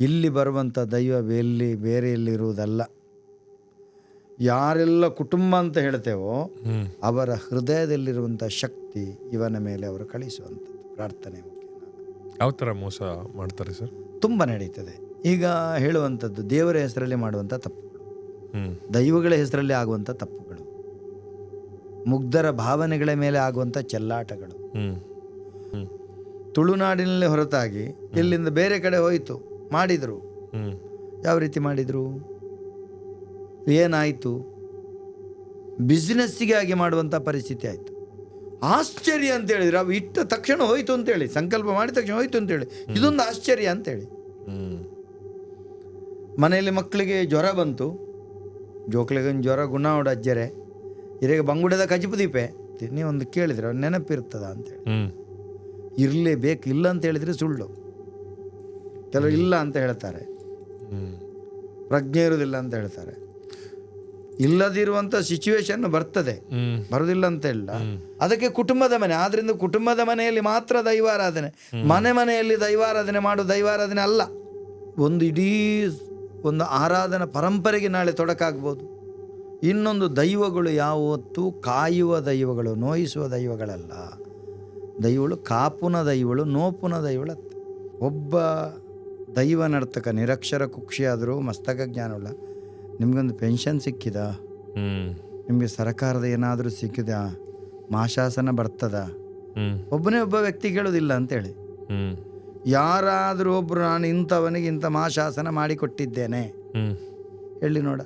ಇಲ್ಲಿ ಬರುವಂಥ ದೈವ ಎಲ್ಲಿ ಬೇರೆ ಎಲ್ಲಿರುವುದಲ್ಲ. ಯಾರೆಲ್ಲ ಕುಟುಂಬ ಅಂತ ಹೇಳ್ತೇವೋ ಅವರ ಹೃದಯದಲ್ಲಿರುವಂಥ ಶಕ್ತಿ ಇವನ ಮೇಲೆ ಅವರು ಕಳಿಸುವಂಥದ್ದು. ಪ್ರಾರ್ಥನೆ ಯಾವ ಥರ ಮೋಸ ಮಾಡ್ತಾರೆ ಸರ್? ತುಂಬ ನಡೀತದೆ. ಈಗ ಹೇಳುವಂಥದ್ದು ದೇವರ ಹೆಸರಲ್ಲಿ ಮಾಡುವಂಥ ತಪ್ಪುಗಳು ದೈವಗಳ ಹೆಸರಲ್ಲಿ ಆಗುವಂಥ ತಪ್ಪುಗಳು. ಮುಗ್ಧರ ಭಾವನೆಗಳ ಮೇಲೆ ಆಗುವಂಥ ಚೆಲ್ಲಾಟಗಳು. ತುಳುನಾಡಿನಲ್ಲಿ ಹೊರತಾಗಿ ಇಲ್ಲಿಂದ ಬೇರೆ ಕಡೆ ಹೋಯಿತು. ಮಾಡಿದರು. ಯಾವ ರೀತಿ ಮಾಡಿದರು? ಏನಾಯಿತು? ಬಿಸ್ನೆಸ್ಸಿಗಾಗಿ ಮಾಡುವಂಥ ಪರಿಸ್ಥಿತಿ ಆಯಿತು. ಆಶ್ಚರ್ಯ ಅಂತ ಹೇಳಿದ್ರೆ ಅವು ಇಟ್ಟ ತಕ್ಷಣ ಹೋಯಿತು ಅಂತೇಳಿ ಸಂಕಲ್ಪ ಮಾಡಿದ ತಕ್ಷಣ ಹೋಯ್ತು ಅಂತೇಳಿ. ಇದೊಂದು ಆಶ್ಚರ್ಯ ಅಂತೇಳಿ. ಹೇಳಿ ಮನೆಯಲ್ಲಿ ಮಕ್ಕಳಿಗೆ ಜ್ವರ ಬಂತು. ಜೋಕ್ಲಿಗೊಂದು ಜ್ವರ ಗುಣ ಅಜ್ಜರೆ. ಇರೇಗ ಬಂಗುಡದ ಕಜಿಪುದೀಪೆ ನೀವೊಂದು ಕೇಳಿದ್ರೆ ಅವ್ರು ನೆನಪಿರ್ತದ ಅಂತೇಳಿ. ಇರಲೇಬೇಕು ಇಲ್ಲ ಅಂತ ಹೇಳಿದರೆ ಸುಳ್ಳು. ಕೆಲವರು ಇಲ್ಲ ಅಂತ ಹೇಳ್ತಾರೆ. ಪ್ರಜ್ಞೆ ಇರುವುದಿಲ್ಲ ಅಂತ ಹೇಳ್ತಾರೆ. ಇಲ್ಲದಿರುವಂಥ ಸಿಚುವೇಶನ್ ಬರ್ತದೆ. ಬರುವುದಿಲ್ಲ ಅಂತ ಇಲ್ಲ. ಅದಕ್ಕೆ ಕುಟುಂಬದ ಮನೆ. ಆದ್ರಿಂದ ಕುಟುಂಬದ ಮನೆಯಲ್ಲಿ ಮಾತ್ರ ದೈವಾರಾಧನೆ ಮನೆ ಮನೆಯಲ್ಲಿ ದೈವಾರಾಧನೆ ಮಾಡು ದೈವಾರಾಧನೆ ಅಲ್ಲ. ಒಂದು ಇಡೀ ಒಂದು ಆರಾಧನಾ ಪರಂಪರೆಗೆ ನಾಳೆ ತೊಡಕಾಗ್ಬೋದು. ಇನ್ನೊಂದು ದೈವಗಳು ಯಾವತ್ತೂ ಕಾಯುವ ದೈವಗಳು, ನೋಯಿಸುವ ದೈವಗಳಲ್ಲ. ದೈವಗಳು ಕಾಪುನ ದೈವಗಳು, ನೋಪುನ ದೈವಗಳು ಒಬ್ಬ ದೈವ ನರ್ತಕ ನಿರಕ್ಷರ ಕುಕ್ಷಿಯಾದರೂ ಮಸ್ತಕ ಜ್ಞಾನವುಳ್ಳ ನಿಮಗೊಂದು ಪೆನ್ಷನ್ ಸಿಕ್ಕಿದ? ನಿಮಗೆ ಸರ್ಕಾರದ ಏನಾದರೂ ಸಿಕ್ಕಿದ? ಮಾಶಾಸನ ಬರ್ತದ? ಒಬ್ಬನೇ ಒಬ್ಬ ವ್ಯಕ್ತಿ ಕೇಳೋದಿಲ್ಲ ಅಂತೇಳಿ. ಯಾರಾದರೂ ಒಬ್ಬರು ನಾನು ಇಂಥವನಿಗೆ ಇಂಥ ಮಾಶಾಸನ ಮಾಡಿಕೊಟ್ಟಿದ್ದೇನೆ ಹೇಳಿ ನೋಡ.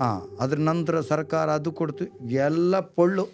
ಹಾಂ ಅದ್ರ ನಂತರ ಸರ್ಕಾರ ಅದು ಕೊಡ್ತು. ಎಲ್ಲ ಪೊಳ್ಳು.